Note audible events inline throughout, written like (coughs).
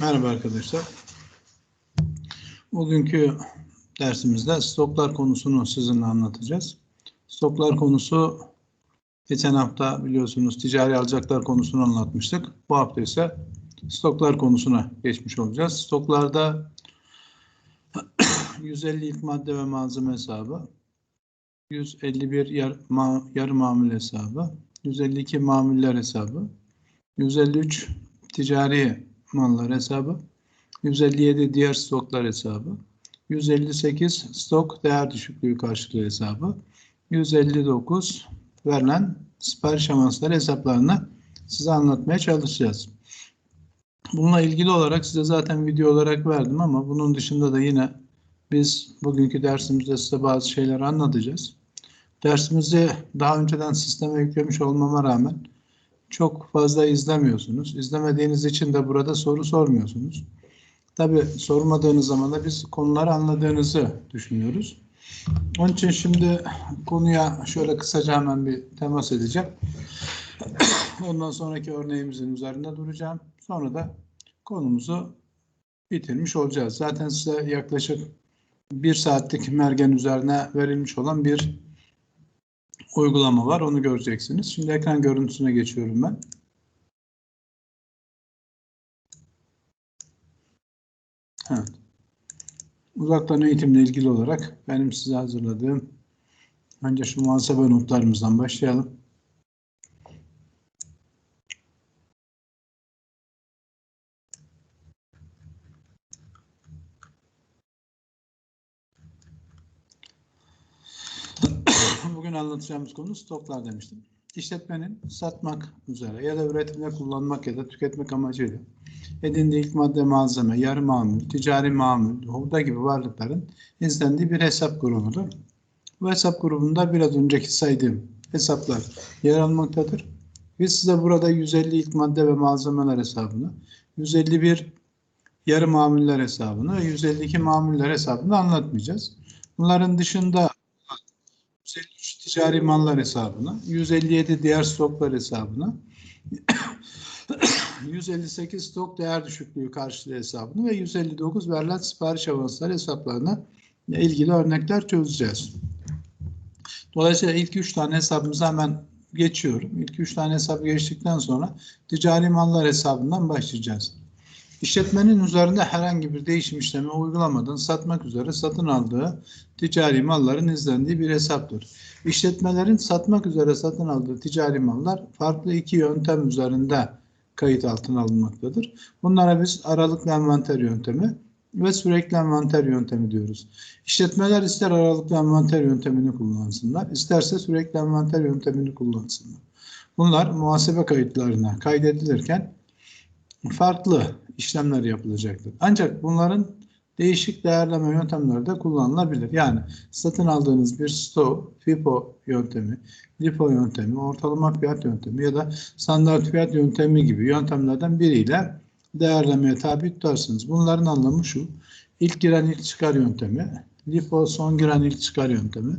Merhaba arkadaşlar. Bugünkü dersimizde stoklar konusunu sizinle anlatacağız. Stoklar konusu geçen hafta biliyorsunuz ticari alacaklar konusunu anlatmıştık. Bu hafta ise stoklar konusuna geçmiş olacağız. Stoklarda (coughs) 150 ilk madde ve malzeme hesabı, 151 yar, ma, yarı mamul hesabı, 152 mamuller hesabı, 153 ticari mallar hesabı, 157 diğer stoklar hesabı, 158 stok değer düşüklüğü karşılığı hesabı, 159 verilen sipariş avansları hesaplarını size anlatmaya çalışacağız. Bununla ilgili olarak size zaten video olarak verdim ama bunun dışında da yine biz bugünkü dersimizde size bazı şeyleri anlatacağız. Dersimizi daha önceden sisteme yüklemiş olmama rağmen çok fazla izlemiyorsunuz. İzlemediğiniz için de burada soru sormuyorsunuz. Tabi sormadığınız zaman da biz konuları anladığınızı düşünüyoruz. Onun için şimdi konuya şöyle kısaca hemen bir temas edeceğim. (coughs) Ondan sonraki örneğimizin üzerinde duracağım. Sonra da konumuzu bitirmiş olacağız. Zaten size yaklaşık bir saatlik mergen üzerine verilmiş olan bir uygulama var. Onu göreceksiniz. Şimdi ekran görüntüsüne geçiyorum ben. Evet. Uzaktan eğitimle ilgili olarak benim size hazırladığım önce şu muhasebe notlarımızdan başlayalım. Bugün anlatacağımız konu stoklar demiştim. İşletmenin satmak üzere ya da üretimde kullanmak ya da tüketmek amacıyla edindiği ilk madde malzeme, yarı mamul, ticari mamul, hurda gibi varlıkların izlendiği bir hesap grubudur. Bu hesap grubunda biraz önceki saydığım hesaplar yer almaktadır. Biz size burada 150 ilk madde ve malzemeler hesabını, 151 yarı mamuller hesabını ve 152 mamuller hesabını anlatmayacağız. Bunların dışında 153 ticari mallar hesabına, 157 diğer stoklar hesabına, (coughs) 158 stok değer düşüklüğü karşılığı hesabını ve 159 verilen sipariş avansları hesaplarına ilgili örnekler çözeceğiz. Dolayısıyla ilk 3 tane hesabımıza hemen geçiyorum. İlk 3 tane hesabı geçtikten sonra ticari mallar hesabından başlayacağız. İşletmenin üzerinde herhangi bir değişim işlemi uygulamadan satmak üzere satın aldığı ticari malların izlendiği bir hesaptır. İşletmelerin satmak üzere satın aldığı ticari mallar farklı iki yöntem üzerinde kayıt altına alınmaktadır. Bunlara biz aralıklı envanter yöntemi ve sürekli envanter yöntemi diyoruz. İşletmeler ister aralıklı envanter yöntemini kullansınlar, isterse sürekli envanter yöntemini kullansınlar. Bunlar muhasebe kayıtlarına kaydedilirken farklı işlemler yapılacaktır. Ancak bunların değişik değerleme yöntemleri de kullanılabilir. Yani satın aldığınız bir stok, FIFO yöntemi, LIFO yöntemi, ortalama fiyat yöntemi ya da standart fiyat yöntemi gibi yöntemlerden biriyle değerlemeye tabi tutarsınız. Bunların anlamı şu. İlk giren ilk çıkar yöntemi, LIFO son giren ilk çıkar yöntemi.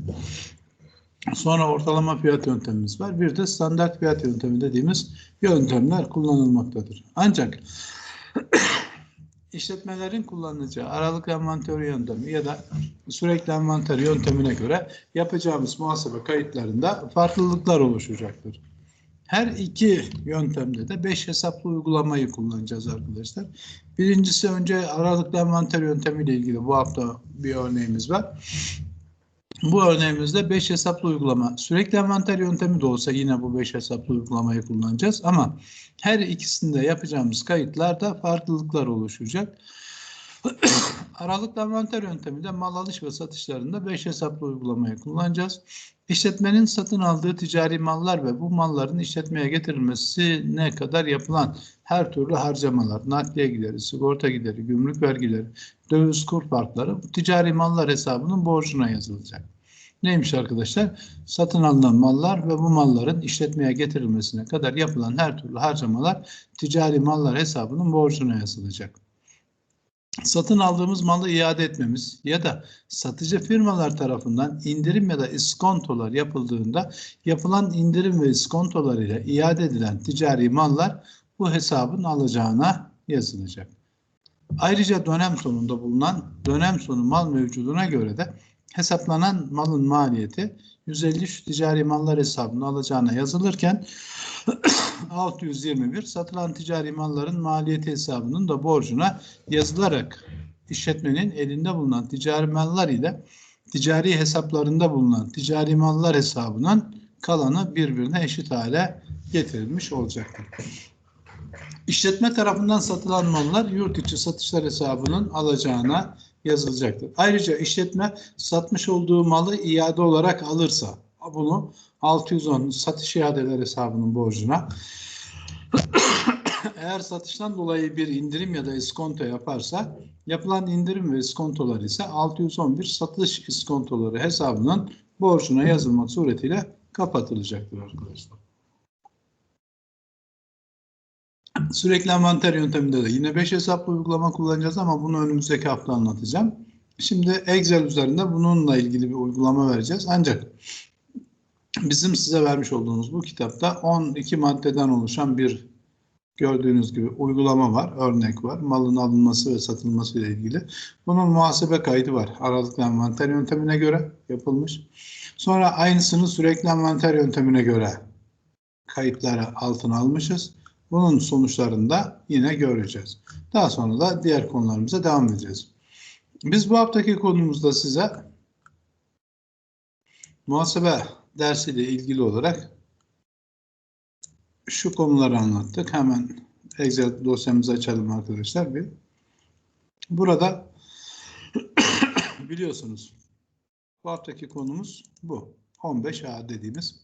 Sonra ortalama fiyat yöntemimiz var. Bir de standart fiyat yöntemi dediğimiz yöntemler kullanılmaktadır. Ancak işletmelerin kullanacağı aralık envanter yöntemi ya da sürekli envanter yöntemine göre yapacağımız muhasebe kayıtlarında farklılıklar oluşacaktır. Her iki yöntemde de 5 hesaplı uygulamayı kullanacağız arkadaşlar. Birincisi önce aralıklı envanter yöntemiyle ilgili bu hafta bir örneğimiz var. Bu örneğimizde 5 hesaplı uygulama. Sürekli envanter yöntemi de olsa yine bu 5 hesaplı uygulamayı kullanacağız. Ama her ikisinde yapacağımız kayıtlarda farklılıklar oluşacak. (clears throat) Aralıklı envanter yönteminde mal alış ve satışlarında 5 hesaplı uygulamayı kullanacağız. İşletmenin satın aldığı ticari mallar ve bu malların işletmeye getirilmesi ne kadar yapılan her türlü harcamalar, nakliye gideri, sigorta gideri, gümrük vergileri, döviz kur farkları ticari mallar hesabının borcuna yazılacak. Neymiş arkadaşlar? Satın alınan mallar ve bu malların işletmeye getirilmesine kadar yapılan her türlü harcamalar ticari mallar hesabının borcuna yazılacak. Satın aldığımız malı iade etmemiz ya da satıcı firmalar tarafından indirim ya da iskontolar yapıldığında yapılan indirim ve iskontolar ile iade edilen ticari mallar bu hesabın alacağına yazılacak. Ayrıca dönem sonunda bulunan dönem sonu mal mevcuduna göre de hesaplanan malın maliyeti 153 ticari mallar hesabına alacağına yazılırken (clears throat) 621 satılan ticari malların maliyeti hesabının da borcuna yazılarak işletmenin elinde bulunan ticari mallar ile ticari hesaplarında bulunan ticari mallar hesabının kalanı birbirine eşit hale getirilmiş olacaktır. İşletme tarafından satılan mallar yurt içi satışlar hesabının alacağına yazılacaktır. Ayrıca işletme satmış olduğu malı iade olarak alırsa bunu 610 satış iadeler hesabının borcuna (coughs) eğer satıştan dolayı bir indirim ya da iskonto yaparsa yapılan indirim ve iskontolar ise 611 satış iskontoları hesabının borcuna yazılmak suretiyle kapatılacaktır arkadaşlar. Sürekli envanter yönteminde de yine 5 hesaplı uygulama kullanacağız ama bunu önümüzdeki hafta anlatacağım. Şimdi Excel üzerinde bununla ilgili bir uygulama vereceğiz. Ancak bizim size vermiş olduğumuz bu kitapta 12 maddeden oluşan bir gördüğünüz gibi uygulama var, örnek var. Malın alınması ve satılması ile ilgili. Bunun muhasebe kaydı var. Aralıklı envanter yöntemine göre yapılmış. Sonra aynısını sürekli envanter yöntemine göre kayıtları altına almışız. Bunun sonuçlarını da yine göreceğiz. Daha sonra da diğer konularımıza devam edeceğiz. Biz bu haftaki konumuzda size muhasebe dersiyle ilgili olarak şu konuları anlattık. Hemen Excel dosyamızı açalım arkadaşlar bir. Burada (clears throat) biliyorsunuz bu haftaki konumuz bu. 15A dediğimiz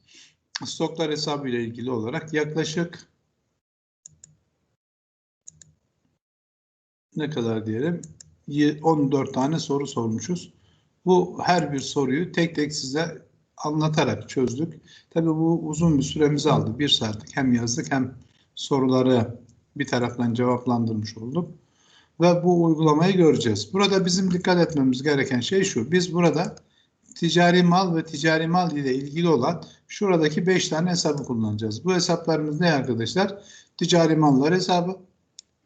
stoklar hesabı ile ilgili olarak yaklaşık ne kadar diyelim 14 tane soru sormuşuz. Bu her bir soruyu tek tek size anlatarak çözdük. Tabii bu uzun bir süremizi aldı. Bir saatlik hem yazdık hem soruları bir taraftan cevaplandırmış olduk. Ve bu uygulamayı göreceğiz. Burada bizim dikkat etmemiz gereken şey şu. Biz burada ticari mal ve ticari mal ile ilgili olan şuradaki 5 tane hesabı kullanacağız. Bu hesaplarımız ne arkadaşlar? Ticari mallar hesabı,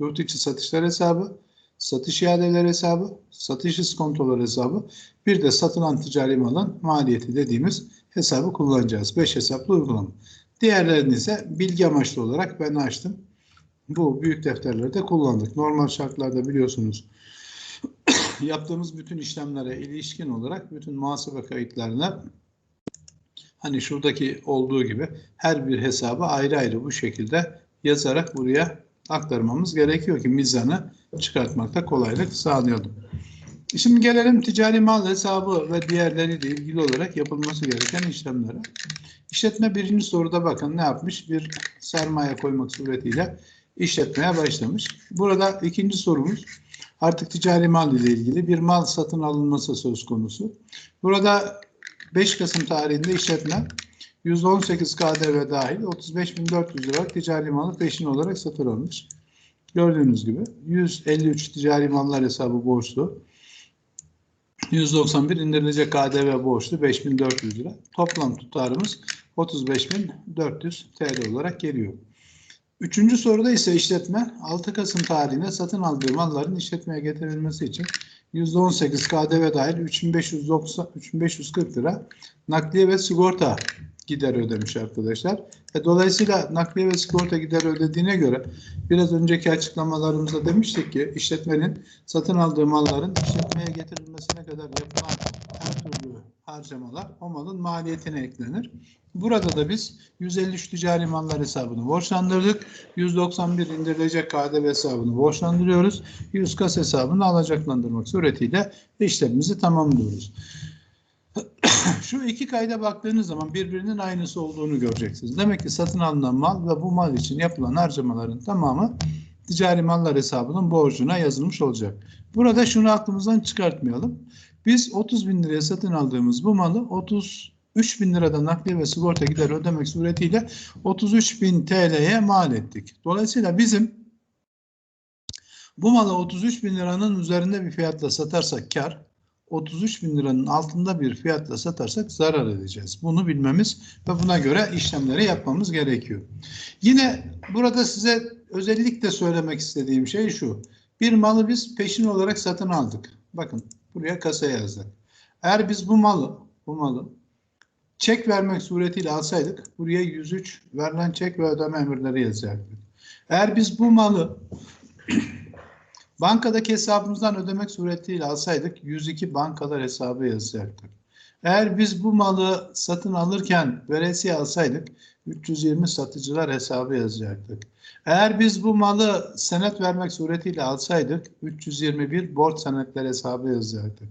yurt içi satışlar hesabı, satış iadeler hesabı, satış iskontolar hesabı, bir de satılan ticari malın maliyeti dediğimiz hesabı kullanacağız. 5 hesaplı uygulama. Diğerlerini ise bilgi amaçlı olarak ben açtım. Bu büyük defterlerde kullandık. Normal şartlarda biliyorsunuz (coughs) yaptığımız bütün işlemlere ilişkin olarak bütün muhasebe kayıtlarına hani şuradaki olduğu gibi her bir hesabı ayrı ayrı bu şekilde yazarak buraya aktarmamız gerekiyor ki mizanı çıkartmakta kolaylık sağlayalım. Şimdi gelelim ticari mal hesabı ve diğerleriyle ilgili olarak yapılması gereken işlemlere. İşletme birinci soruda bakın ne yapmış? Bir sermaye koymak suretiyle işletmeye başlamış. Burada ikinci sorumuz artık ticari mal ile ilgili bir mal satın alınması söz konusu. Burada 5 Kasım tarihinde işletme %18 KDV dahil 35.400 lira ticari malı peşin olarak satın almış. Gördüğünüz gibi 153 ticari mallar hesabı borçlu. 191 indirilecek KDV borçlu 5400 lira. Toplam tutarımız 35.400 TL olarak geliyor. Üçüncü soruda ise işletme 6 Kasım tarihine satın aldığı malların işletmeye getirilmesi için %18 KDV dahil 3590, 3540 lira nakliye ve sigorta gider ödemiş arkadaşlar. E, dolayısıyla nakliye ve sigorta gider ödediğine göre biraz önceki açıklamalarımızda demiştik ki işletmenin satın aldığı malların işletmeye getirilmesine kadar yapılan her türlü harcamalar o malın maliyetine eklenir. Burada da biz 153 ticari mallar hesabını borçlandırdık. 191 indirilecek KDV hesabını borçlandırıyoruz. 100 kas hesabını alacaklandırmak suretiyle işlemimizi tamamlıyoruz. (coughs) Şu iki kayda baktığınız zaman birbirinin aynısı olduğunu göreceksiniz. Demek ki satın alınan mal ve bu mal için yapılan harcamaların tamamı ticari mallar hesabının borcuna yazılmış olacak. Burada şunu aklımızdan çıkartmayalım. Biz 30 bin liraya satın aldığımız bu malı 33 bin liradan nakliye ve sigorta gider ödemek suretiyle 33 bin TL'ye mal ettik. Dolayısıyla bizim bu malı 33 bin liranın üzerinde bir fiyatla satarsak kar, 33 bin liranın altında bir fiyatla satarsak zarar edeceğiz. Bunu bilmemiz ve buna göre işlemleri yapmamız gerekiyor. Yine burada size özellikle söylemek istediğim şey şu. Bir malı biz peşin olarak satın aldık. Bakın buraya kasaya yazdık. Eğer biz bu malı, bu malı çek vermek suretiyle alsaydık buraya 103 verilen çek ve ödeme emirleri yazacaktık. Eğer biz bu malı bankadaki hesabımızdan ödemek suretiyle alsaydık 102 bankalar hesabı yazacaktık. Eğer biz bu malı satın alırken veresiye alsaydık 320 satıcılar hesabı yazacaktık. Eğer biz bu malı senet vermek suretiyle alsaydık 321 borç senetler hesabı yazacaktık.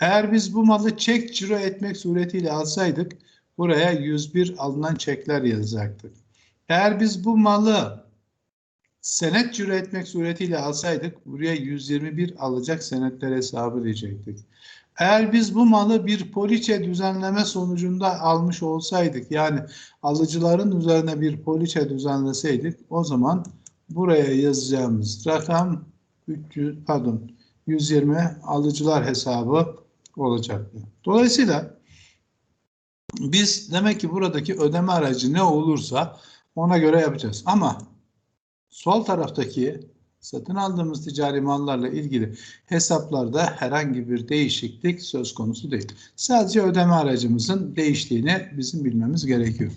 Eğer biz bu malı çek ciro etmek suretiyle alsaydık buraya 101 alınan çekler yazacaktık. Eğer biz bu malı senet ciro etmek suretiyle alsaydık buraya 121 alacak senetler hesabı diyecektik. Eğer biz bu malı bir poliçe düzenleme sonucunda almış olsaydık yani alıcıların üzerine bir poliçe düzenleseydik o zaman buraya yazacağımız rakam 300 pardon 120 alıcılar hesabı olacaktı. Dolayısıyla biz demek ki buradaki ödeme aracı ne olursa ona göre yapacağız. Ama sol taraftaki satın aldığımız ticari mallarla ilgili hesaplarda herhangi bir değişiklik söz konusu değil. Sadece ödeme aracımızın değiştiğini bizim bilmemiz gerekiyor.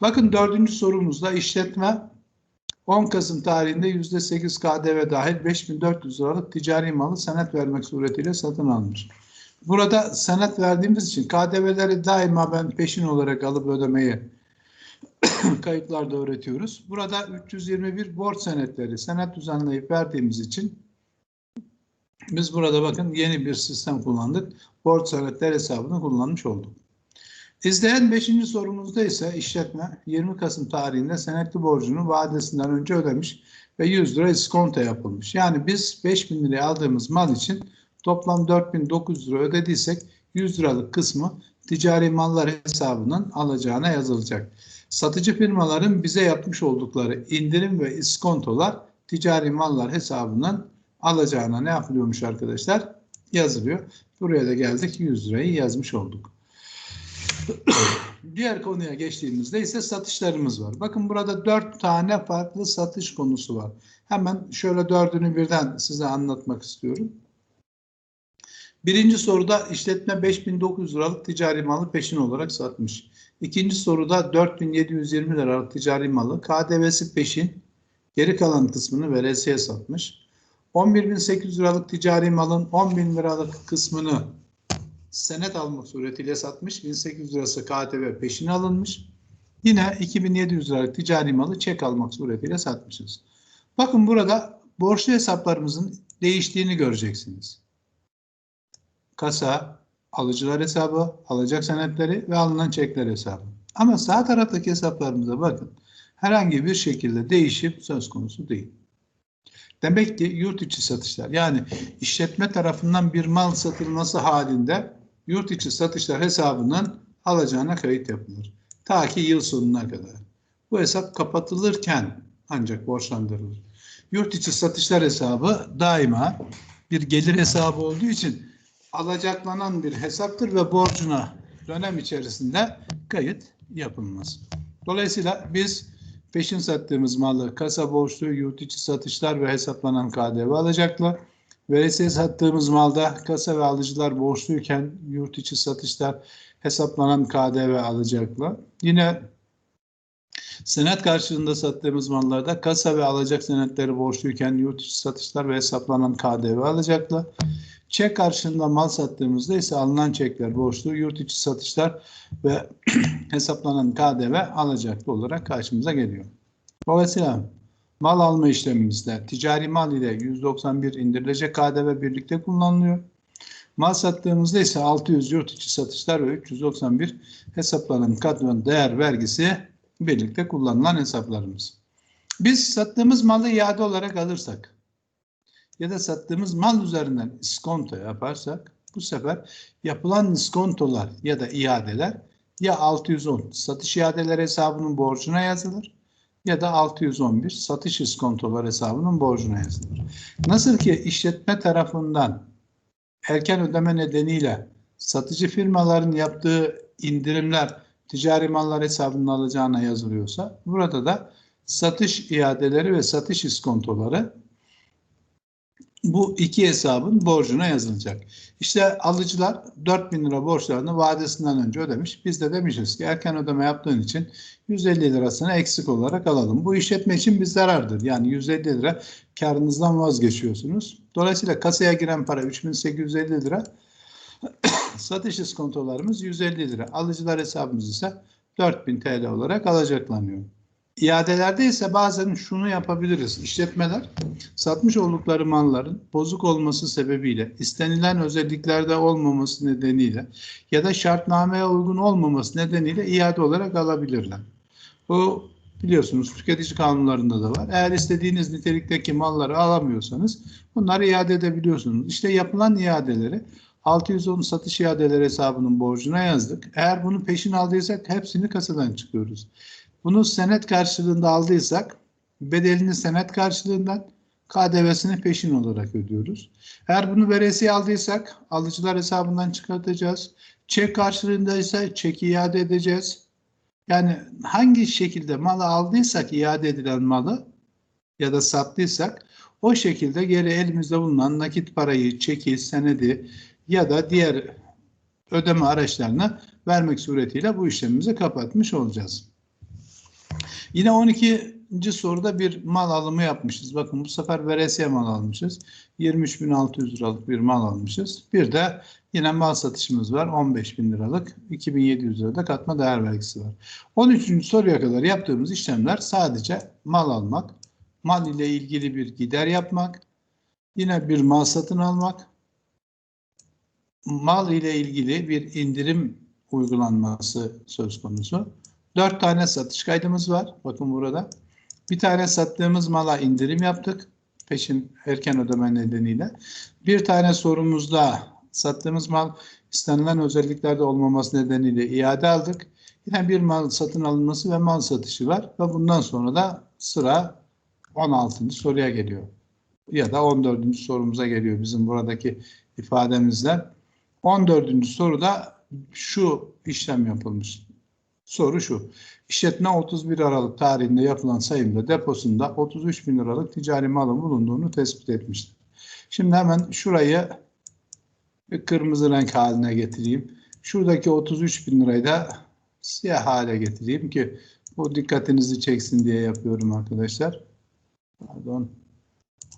Bakın dördüncü sorumuzda işletme 10 Kasım tarihinde %8 KDV dahil 5400 liralık ticari malı senet vermek suretiyle satın almış. Burada senet verdiğimiz için KDV'leri daima ben peşin olarak alıp ödemeyi kayıtlarda öğretiyoruz. Burada 321 borç senetleri senet düzenleyip verdiğimiz için biz burada bakın yeni bir sistem kullandık. Borç senetler hesabını kullanmış olduk. İzleyen 5. sorumuzda ise işletme 20 Kasım tarihinde senetli borcunu vadesinden önce ödemiş ve 100 lira iskonto yapılmış. Yani biz 5000 liraya aldığımız mal için toplam 4900 lira ödediysek 100 liralık kısmı ticari mallar hesabının alacağına yazılacak. Satıcı firmaların bize yapmış oldukları indirim ve iskontolar ticari mallar hesabının alacağına ne yapılıyormuş arkadaşlar? Yazılıyor. Buraya da geldik 100 lirayı yazmış olduk. (coughs) Diğer konuya geçtiğimizde ise satışlarımız var. Bakın burada dört tane farklı satış konusu var. Hemen şöyle dördünü birden size anlatmak istiyorum. Birinci soruda işletme 5900 liralık ticari malı peşin olarak satmış. İkinci soruda 4720 liralık ticari malı KDV'si peşin geri kalan kısmını veresiye satmış. 11.800 liralık ticari malın 10.000 liralık kısmını senet almak suretiyle satmış. 1800 lirası KDV peşin alınmış. Yine 2700 liralık ticari malı çek almak suretiyle satmışız. Bakın burada borçlu hesaplarımızın değiştiğini göreceksiniz. Kasa, alıcılar hesabı, alacak senetleri ve alınan çekler hesabı. Ama sağ taraftaki hesaplarımıza bakın. Herhangi bir şekilde değişim söz konusu değil. Demek ki yurt içi satışlar yani işletme tarafından bir mal satılması halinde yurt içi satışlar hesabının alacağına kayıt yapılır. Ta ki yıl sonuna kadar. Bu hesap kapatılırken ancak borçlandırılır. Yurt içi satışlar hesabı daima bir gelir hesabı olduğu için alacaklanan bir hesaptır ve borcuna dönem içerisinde kayıt yapılmaz. Dolayısıyla biz peşin sattığımız malı kasa borçlu, yurt içi satışlar ve hesaplanan KDV alacaklar. Veresiye sattığımız malda kasa ve alıcılar borçluyken yurt içi satışlar hesaplanan KDV alacaklar. Yine senet karşılığında sattığımız mallarda kasa ve alacak senetleri borçluyken yurt içi satışlar ve hesaplanan KDV alacaklar. Çek karşılığında mal sattığımızda ise alınan çekler borçlu, yurt içi satışlar ve (clears throat) hesaplanan KDV alacaklı olarak karşımıza geliyor. Dolayısıyla mal alma işlemimizde ticari mal ile 191 indirilecek KDV birlikte kullanılıyor. Mal sattığımızda ise 600 yurt içi satışlar ve 391 hesaplanan katman değer vergisi birlikte kullanılan hesaplarımız. Biz sattığımız malı iade olarak alırsak ya da sattığımız mal üzerinden iskonto yaparsak bu sefer yapılan iskontolar ya da iadeler ya 610 satış iadeler hesabının borcuna yazılır ya da 611 satış iskontolar hesabının borcuna yazılır. Nasıl ki işletme tarafından erken ödeme nedeniyle satıcı firmaların yaptığı indirimler ticari mallar hesabının alacağına yazılıyorsa burada da satış iadeleri ve satış iskontoları bu iki hesabın borcuna yazılacak. İşte alıcılar 4000 lira borçlarını vadesinden önce ödemiş. Biz de demişiz ki erken ödeme yaptığın için 150 lirasını eksik olarak alalım. Bu işletme için bir zarardır. Yani 150 lira karınızdan vazgeçiyorsunuz. Dolayısıyla kasaya giren para 3850 lira. Satış iskontolarımız 150 lira. Alıcılar hesabımız ise 4000 TL olarak alacaklanıyor. İadelerde ise bazen şunu yapabiliriz. İşletmeler satmış oldukları malların bozuk olması sebebiyle, istenilen özelliklerde olmaması nedeniyle ya da şartnameye uygun olmaması nedeniyle iade olarak alabilirler. Bu biliyorsunuz tüketici kanunlarında da var. Eğer istediğiniz nitelikteki malları alamıyorsanız bunları iade edebiliyorsunuz. İşte yapılan iadeleri 610 satış iadeleri hesabının borcuna yazdık. Eğer bunu peşin aldıysak hepsini kasadan çıkıyoruz. Bunu senet karşılığında aldıysak bedelini senet karşılığından KDV'sini peşin olarak ödüyoruz. Eğer bunu veresiye aldıysak alıcılar hesabından çıkartacağız. Çek karşılığında ise çeki iade edeceğiz. Yani hangi şekilde malı aldıysak iade edilen malı ya da sattıysak o şekilde geri elimizde bulunan nakit parayı, çeki, senedi ya da diğer ödeme araçlarını vermek suretiyle bu işlemimizi kapatmış olacağız. Yine 12. soruda bir mal alımı yapmışız. Bakın bu sefer veresiye mal almışız. 23.600 liralık bir mal almışız. Bir de yine mal satışımız var. 15.000 liralık. 2.700 lirada katma değer vergisi var. 13. soruya kadar yaptığımız işlemler sadece mal almak, mal ile ilgili bir gider yapmak, yine bir mal satın almak, mal ile ilgili bir indirim uygulanması söz konusu. Dört tane satış kaydımız var. Bakın burada. Bir tane sattığımız mala indirim yaptık. Peşin erken ödeme nedeniyle. Bir tane sorumuzda sattığımız mal istenilen özelliklerde olmaması nedeniyle iade aldık. Yine bir mal satın alınması ve mal satışı var. Ve bundan sonra da sıra 16. soruya geliyor. Ya da 14. sorumuza geliyor bizim buradaki ifademizle. 14. soruda şu işlem yapılmış. Soru şu. İşletme 31 Aralık tarihinde yapılan sayımda deposunda 33 bin liralık ticari malın bulunduğunu tespit etmiştir. Şimdi hemen şurayı kırmızı renk haline getireyim. Şuradaki 33 bin lirayı da siyah hale getireyim ki bu dikkatinizi çeksin diye yapıyorum arkadaşlar. Pardon.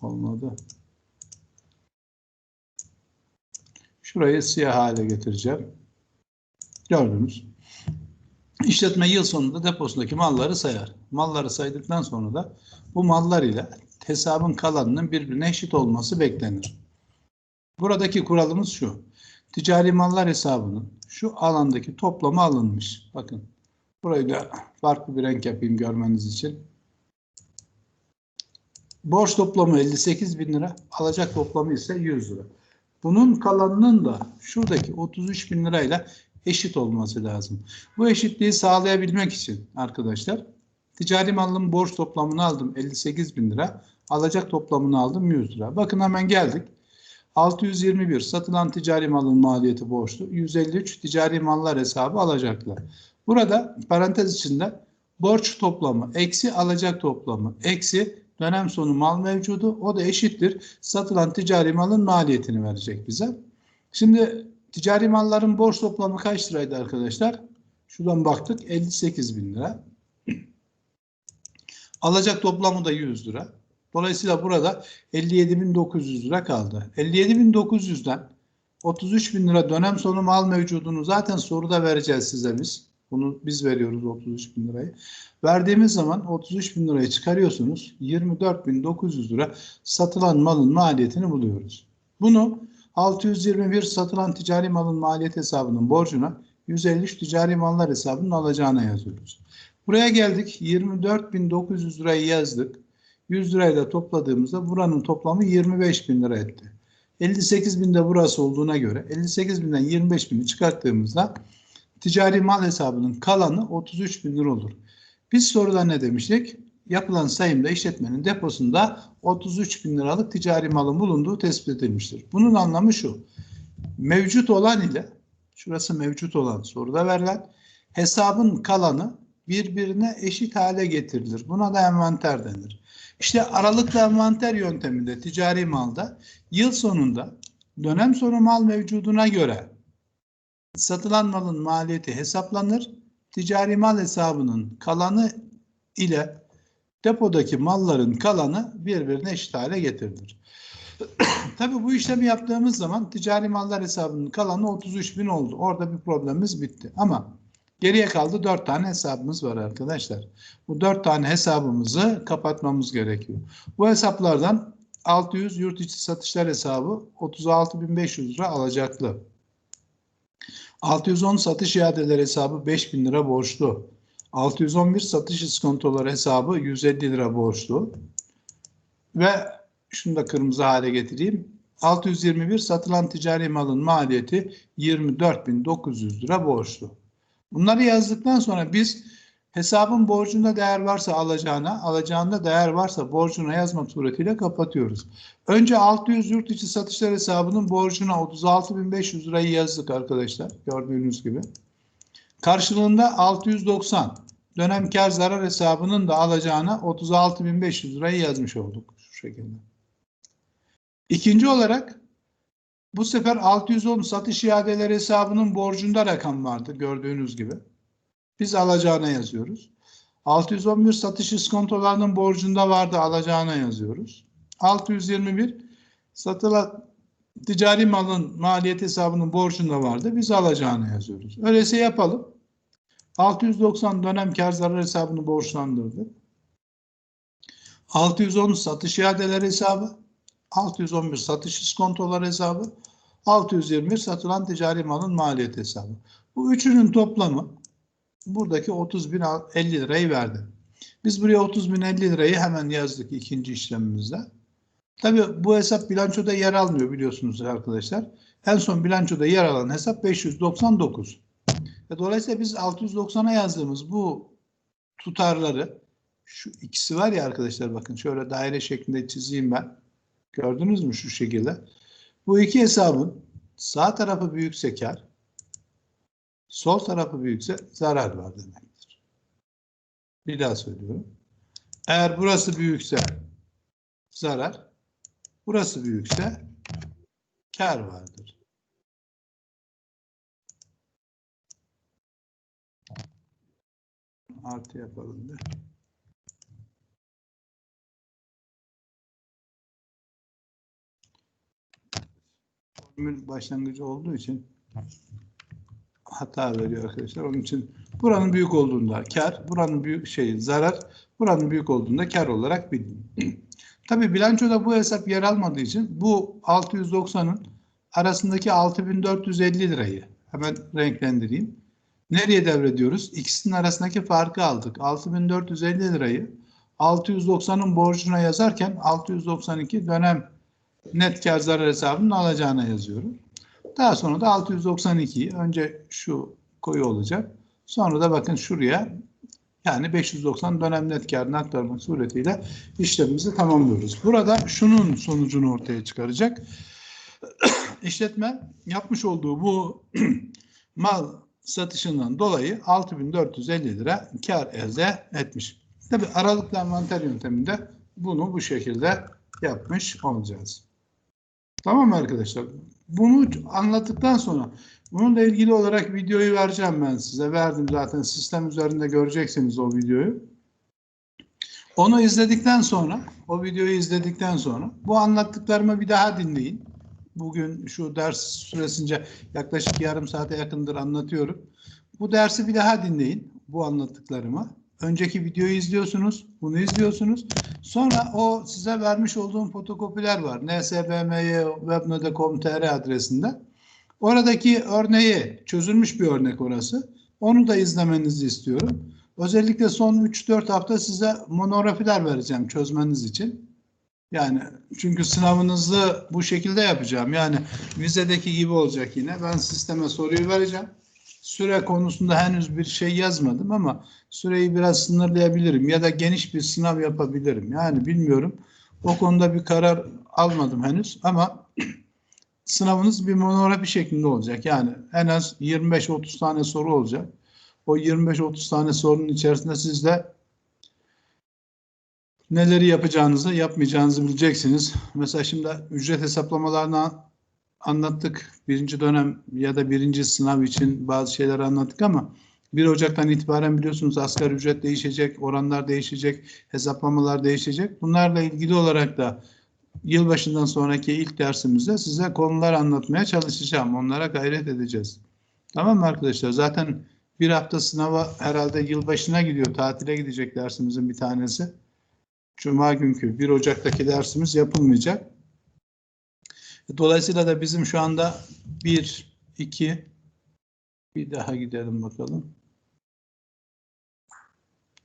Olmadı. Şurayı siyah hale getireceğim. Gördünüz. İşletme yıl sonunda deposundaki malları sayar. Malları saydıktan sonra da bu mallar ile hesabın kalanının birbirine eşit olması beklenir. Buradaki kuralımız şu. Ticari mallar hesabının şu alandaki toplamı alınmış. Bakın burayı da farklı bir renk yapayım görmeniz için. Borç toplamı 58 bin lira, alacak toplamı ise 100 lira. Bunun kalanının da şuradaki 33 bin lirayla eşit olması lazım. Bu eşitliği sağlayabilmek için arkadaşlar ticari malın borç toplamını aldım 58 bin lira. Alacak toplamını aldım 100 lira. Bakın hemen geldik. 621 satılan ticari malın maliyeti borçlu. 153 ticari mallar hesabı alacaklar. Burada parantez içinde borç toplamı eksi alacak toplamı eksi dönem sonu mal mevcudu o da eşittir. Satılan ticari malın maliyetini verecek bize. Şimdi Ticari malların borç toplamı kaç liraydı arkadaşlar? Şuradan baktık 58 bin lira. Alacak toplamı da 100 lira. Dolayısıyla burada 57.900 lira kaldı. 57.900'den 33 bin lira dönem sonu mal mevcudunu zaten soruda vereceğiz size biz. Bunu biz veriyoruz 33 bin lirayı. Verdiğimiz zaman 33 bin lirayı çıkarıyorsunuz. 24.900 lira satılan malın maliyetini buluyoruz. Bunu 621 satılan ticari malın maliyet hesabının borcuna 153 ticari mallar hesabının alacağına yazıyoruz. Buraya geldik. 24.900 lirayı yazdık. 100 lirayı da topladığımızda buranın toplamı 25 bin lira etti. 58 bin de burası olduğuna göre 58 binden 25 bini çıkarttığımızda ticari mal hesabının kalanı 33 bin lira olur. Biz soruda ne demiştik? yapılan sayımda işletmenin deposunda 33 bin liralık ticari malın bulunduğu tespit edilmiştir. Bunun anlamı şu. Mevcut olan ile şurası mevcut olan soruda verilen hesabın kalanı birbirine eşit hale getirilir. Buna da envanter denir. İşte aralıklı envanter yönteminde ticari malda yıl sonunda dönem sonu mal mevcuduna göre satılan malın maliyeti hesaplanır. Ticari mal hesabının kalanı ile depodaki malların kalanı birbirine eşit hale getirilir. (clears throat) Tabii bu işlemi yaptığımız zaman ticari mallar hesabının kalanı 33 bin oldu. Orada bir problemimiz bitti. Ama geriye kaldı 4 tane hesabımız var arkadaşlar. Bu 4 tane hesabımızı kapatmamız gerekiyor. Bu hesaplardan 600 yurt içi satışlar hesabı 36.500 lira alacaklı. 610 satış iadeleri hesabı 5000 lira borçlu. 611 satış iskontoları hesabı 150 lira borçlu. Ve şunu da kırmızı hale getireyim. 621 satılan ticari malın maliyeti 24.900 lira borçlu. Bunları yazdıktan sonra biz hesabın borcunda değer varsa alacağına, alacağında değer varsa borcuna yazmak suretiyle kapatıyoruz. Önce 600 yurt içi satışlar hesabının borcuna 36.500 lirayı yazdık arkadaşlar. Gördüğünüz gibi. Karşılığında 690 dönem kar zarar hesabının da alacağına 36.500 lirayı yazmış olduk şu şekilde. İkinci olarak bu sefer 610 satış iadeleri hesabının borcunda rakam vardı gördüğünüz gibi. Biz alacağına yazıyoruz. 611 satış iskontolarının borcunda vardı alacağına yazıyoruz. 621 satılan ticari malın maliyet hesabının borcunda vardı. Biz alacağına yazıyoruz. Öyleyse yapalım. 690 dönem kar zarar hesabını borçlandırdık. 610 satış iadeleri hesabı, 611 satış iskontolar hesabı, 621 satılan ticari malın maliyet hesabı. Bu üçünün toplamı buradaki 30.050 lirayı verdi. Biz buraya 30.050 lirayı hemen yazdık ikinci işlemimizde. Tabi bu hesap bilançoda yer almıyor biliyorsunuz arkadaşlar. En son bilançoda yer alan hesap 599. E, dolayısıyla biz 690'a yazdığımız bu tutarları şu ikisi var ya arkadaşlar bakın şöyle daire şeklinde çizeyim ben. Gördünüz mü şu şekilde? Bu iki hesabın sağ tarafı büyükse kar, sol tarafı büyükse zarar var demektir. Bir daha söylüyorum. Eğer burası büyükse zarar, burası büyükse kar vardır. Artı yapalım da. Formül başlangıcı olduğu için hata veriyor arkadaşlar. Onun için buranın büyük olduğunda kar, buranın büyük şey zarar, buranın büyük olduğunda kar olarak bilin. (clears throat) Tabii bilançoda bu hesap yer almadığı için bu 690'ın arasındaki 6450 lirayı hemen renklendireyim. Nereye devrediyoruz? İkisinin arasındaki farkı aldık. 6450 lirayı 690'ın borcuna yazarken 692 dönem net kar zarar hesabının alacağına yazıyorum. Daha sonra da 692'yi önce şu koyu olacak. Sonra da bakın şuraya yani 590 dönem net karını aktarmak suretiyle işlemimizi tamamlıyoruz. Burada şunun sonucunu ortaya çıkaracak. (clears throat) İşletme yapmış olduğu bu (clears throat) mal satışından dolayı 6450 lira kar elde etmiş. Tabi aralıklı envanter yönteminde bunu bu şekilde yapmış olacağız. Tamam mı arkadaşlar? Bunu anlattıktan sonra bununla ilgili olarak videoyu vereceğim ben size. Verdim zaten sistem üzerinde göreceksiniz o videoyu. Onu izledikten sonra, o videoyu izledikten sonra bu anlattıklarımı bir daha dinleyin. Bugün şu ders süresince yaklaşık yarım saate yakındır anlatıyorum. Bu dersi bir daha dinleyin, bu anlattıklarımı. Önceki videoyu izliyorsunuz, bunu izliyorsunuz. Sonra o size vermiş olduğum fotokopiler var. nsbmy.webnode.com.tr adresinde. Oradaki örneği, çözülmüş bir örnek orası. Onu da izlemenizi istiyorum. Özellikle son 3-4 hafta size monografiler vereceğim çözmeniz için. Yani çünkü sınavınızı bu şekilde yapacağım. Yani vizedeki gibi olacak yine. Ben sisteme soruyu vereceğim. Süre konusunda henüz bir şey yazmadım ama süreyi biraz sınırlayabilirim ya da geniş bir sınav yapabilirim. Yani bilmiyorum. O konuda bir karar almadım henüz ama (clears throat) sınavınız bir monografi şeklinde olacak. Yani en az 25-30 tane soru olacak. O 25-30 tane sorunun içerisinde siz de neleri yapacağınızı, yapmayacağınızı bileceksiniz. Mesela şimdi ücret hesaplamalarını anlattık. Birinci dönem ya da birinci sınav için bazı şeyler anlattık ama 1 Ocak'tan itibaren biliyorsunuz asgari ücret değişecek, oranlar değişecek, hesaplamalar değişecek. Bunlarla ilgili olarak da yılbaşından sonraki ilk dersimizde size konular anlatmaya çalışacağım. Onlara gayret edeceğiz. Tamam mı arkadaşlar? Zaten bir hafta sınava herhalde yılbaşına gidiyor. Tatile gidecek dersimizin bir tanesi. Cuma günkü 1 Ocak'taki dersimiz yapılmayacak. Dolayısıyla da bizim şu anda 1, 2, bir daha gidelim bakalım.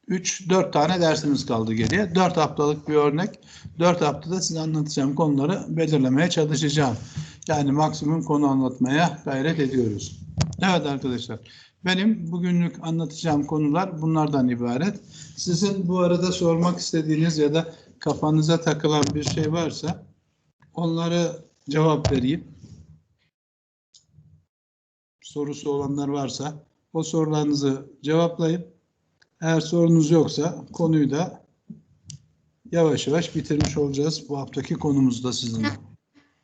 3, 4 tane dersimiz kaldı geriye. 4 haftalık bir örnek. 4 haftada size anlatacağım konuları belirlemeye çalışacağım. Yani maksimum konu anlatmaya gayret ediyoruz. Evet arkadaşlar. Benim bugünlük anlatacağım konular bunlardan ibaret. Sizin bu arada sormak istediğiniz ya da kafanıza takılan bir şey varsa onları cevap vereyim. Sorusu olanlar varsa o sorularınızı cevaplayın. Eğer sorunuz yoksa konuyu da yavaş yavaş bitirmiş olacağız. Bu haftaki konumuz da sizinle.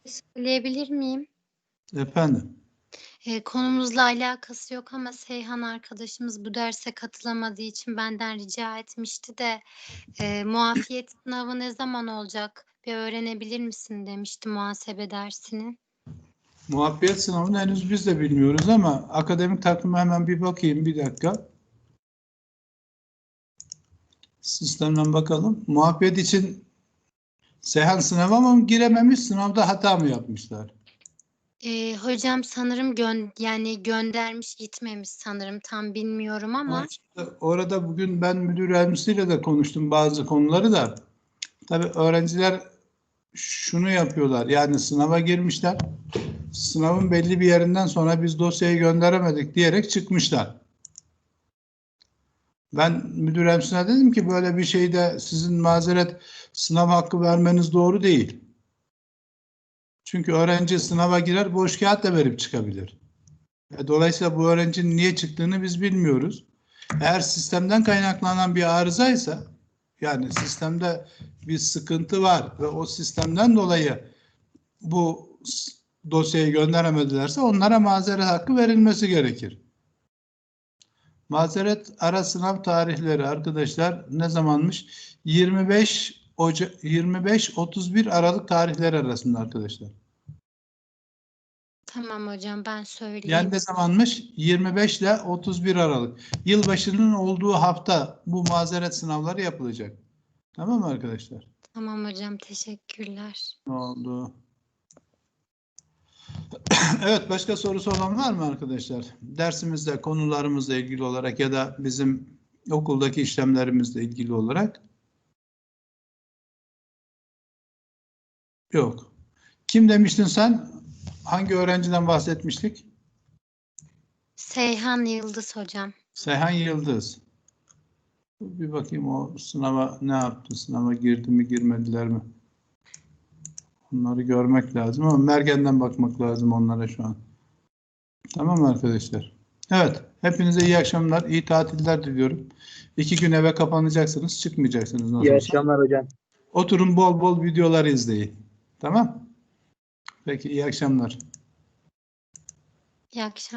Söyleyebilir miyim? Efendim. Ee, konumuzla alakası yok ama Seyhan arkadaşımız bu derse katılamadığı için benden rica etmişti de e, muafiyet sınavı ne zaman olacak? Bir öğrenebilir misin demişti muhasebe dersini. Muhabbet sınavını henüz biz de bilmiyoruz ama akademik takvime hemen bir bakayım bir dakika. Sistemden bakalım. Muhabbet için Seyhan sınava mı girememiş, sınavda hata mı yapmışlar? Ee, hocam sanırım gön yani göndermiş gitmemiş sanırım tam bilmiyorum ama işte orada bugün ben müdür yardımcısıyla da konuştum bazı konuları da. Tabii öğrenciler şunu yapıyorlar. Yani sınava girmişler. Sınavın belli bir yerinden sonra biz dosyayı gönderemedik diyerek çıkmışlar. Ben müdür yardımcısına dedim ki böyle bir şeyde sizin mazeret sınav hakkı vermeniz doğru değil. Çünkü öğrenci sınava girer boş kağıt da verip çıkabilir. E, Dolayısıyla bu öğrencinin niye çıktığını biz bilmiyoruz. Eğer sistemden kaynaklanan bir arızaysa yani sistemde bir sıkıntı var ve o sistemden dolayı bu dosyayı gönderemedilerse onlara mazeret hakkı verilmesi gerekir. Mazeret ara sınav tarihleri arkadaşlar ne zamanmış? 25 Ocak 25 31 Aralık tarihleri arasında arkadaşlar. Tamam hocam ben söyleyeyim. Yani ne zamanmış? 25 ile 31 Aralık. Yılbaşının olduğu hafta bu mazeret sınavları yapılacak. Tamam mı arkadaşlar? Tamam hocam teşekkürler. Ne oldu? (clears throat) Evet, başka sorusu olan var mı arkadaşlar? Dersimizde, konularımızla ilgili olarak ya da bizim okuldaki işlemlerimizle ilgili olarak? Yok. Kim demiştin sen? Hangi öğrenciden bahsetmiştik? Seyhan Yıldız hocam. Seyhan Yıldız. Bir bakayım o sınava ne yaptı? Sınava girdi mi girmediler mi? Onları görmek lazım ama Mergen'den bakmak lazım onlara şu an. Tamam mı arkadaşlar? Evet. Hepinize iyi akşamlar, iyi tatiller diliyorum. İki gün eve kapanacaksınız, çıkmayacaksınız nasıl İyi akşamlar hocam. Oturun bol bol videolar izleyin. Tamam? Peki iyi akşamlar. İyi akşamlar.